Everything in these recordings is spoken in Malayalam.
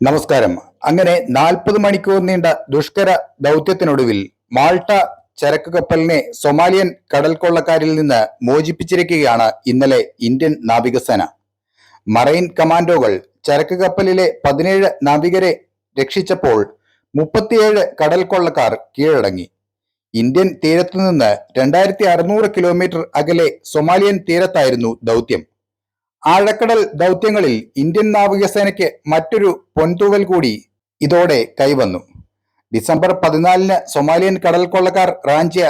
നമസ്കാരം. അങ്ങനെ നാൽപ്പത് മണിക്കൂർ നീണ്ട ദുഷ്കര ദൗത്യത്തിനൊടുവിൽ മാൾട്ട ചരക്ക് കപ്പലിനെ സൊമാലിയൻ കടൽക്കൊള്ളക്കാരിൽ നിന്ന് മോചിപ്പിച്ചിരിക്കുകയാണ് ഇന്നലെ ഇന്ത്യൻ നാവികസേന. മറൈൻ കമാൻഡോകൾ ചരക്ക് കപ്പലിലെ പതിനേഴ് നാവികരെ രക്ഷിച്ചപ്പോൾ മുപ്പത്തിയേഴ് കടൽക്കൊള്ളക്കാർ കീഴടങ്ങി. ഇന്ത്യൻ തീരത്തു നിന്ന് രണ്ടായിരത്തി അറുന്നൂറ് കിലോമീറ്റർ അകലെ സൊമാലിയൻ തീരത്തായിരുന്നു ദൗത്യം. ആഴക്കടൽ ദൗത്യങ്ങളിൽ ഇന്ത്യൻ നാവികസേനയ്ക്ക് മറ്റൊരു പൊൻതൂവൽ കൂടി ഇതോടെ കൈവന്നു. ഡിസംബർ പതിനാലിന് സൊമാലിയൻ കടൽ കൊള്ളക്കാർ റാഞ്ചിയ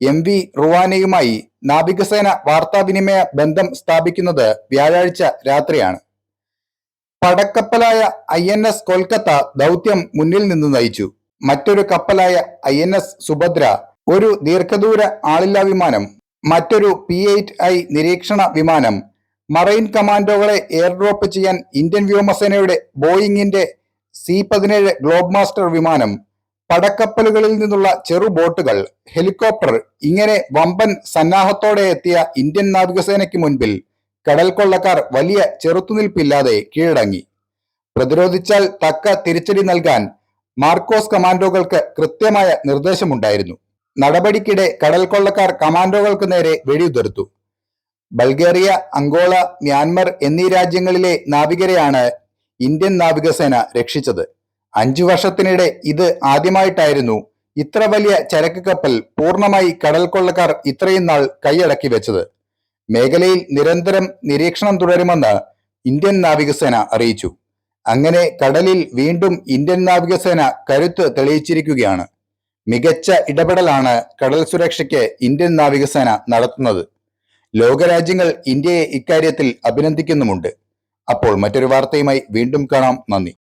എം വി റുവാനയുമായി നാവികസേന വാർത്താവിനിമയ ബന്ധം സ്ഥാപിക്കുന്നത് വ്യാഴാഴ്ച രാത്രിയാണ്. പടക്കപ്പലായ ഐ എൻ എസ് കൊൽക്കത്ത ദൗത്യം മുന്നിൽ നിന്ന് നയിച്ചു. മറ്റൊരു കപ്പലായ ഐ എൻ എസ് സുഭദ്ര ഒരു ദീർഘദൂര ആളില്ലാ വിമാനം മറ്റൊരു പി എയ്റ്റ് ഐ നിരീക്ഷണ വിമാനം മറൈൻ കമാൻഡോകളെ എയർ ഡ്രോപ്പ് ചെയ്യാൻ ഇന്ത്യൻ വ്യോമസേനയുടെ ബോയിങ്ങിന്റെ സി പതിനേഴ് ഗ്ലോബ് മാസ്റ്റർ വിമാനം പടക്കപ്പലുകളിൽ നിന്നുള്ള ചെറു ബോട്ടുകൾ ഹെലികോപ്റ്റർ ഇങ്ങനെ വമ്പൻ സന്നാഹത്തോടെ എത്തിയ ഇന്ത്യൻ നാവികസേനയ്ക്ക് മുൻപിൽ കടൽക്കൊള്ളക്കാർ വലിയ ചെറുത്തുനിൽപ്പില്ലാതെ കീഴടങ്ങി. പ്രതിരോധിച്ചാൽ തക്ക തിരിച്ചടി നൽകാൻ മാർക്കോസ് കമാൻഡോകൾക്ക് കൃത്യമായ നിർദ്ദേശമുണ്ടായിരുന്നു. നടപടിക്കിടെ കടൽക്കൊള്ളക്കാർ കമാൻഡോകൾക്ക് നേരെ വെടിയുതിർത്തു. ബൾഗേറിയ അങ്കോള മ്യാൻമർ എന്നീ രാജ്യങ്ങളിലെ നാവികരെയാണ് ഇന്ത്യൻ നാവികസേന രക്ഷിച്ചത്. അഞ്ചു വർഷത്തിനിടെ ഇത് ആദ്യമായിട്ടായിരുന്നു ഇത്ര വലിയ ചരക്ക് കപ്പൽ പൂർണമായി കടൽക്കൊള്ളക്കാർ ഇത്രയും നാൾ കൈയടക്കി വെച്ചത്. മേഖലയിൽ നിരന്തരം നിരീക്ഷണം തുടരുമെന്ന് ഇന്ത്യൻ നാവികസേന അറിയിച്ചു. അങ്ങനെ കടലിൽ വീണ്ടും ഇന്ത്യൻ നാവികസേന കരുത്ത് തെളിയിച്ചിരിക്കുകയാണ്. മികച്ച ഇടപെടലാണ് കടൽ സുരക്ഷയ്ക്ക് ഇന്ത്യൻ നാവികസേന നടത്തുന്നത്. ലോകരാജ്യങ്ങൾ ഇന്ത്യയെ ഇക്കാര്യത്തിൽ അഭിനന്ദിക്കുന്നുമുണ്ട്. അപ്പോൾ മറ്റൊരു വാർത്തയുമായി വീണ്ടും കാണാം. നന്ദി.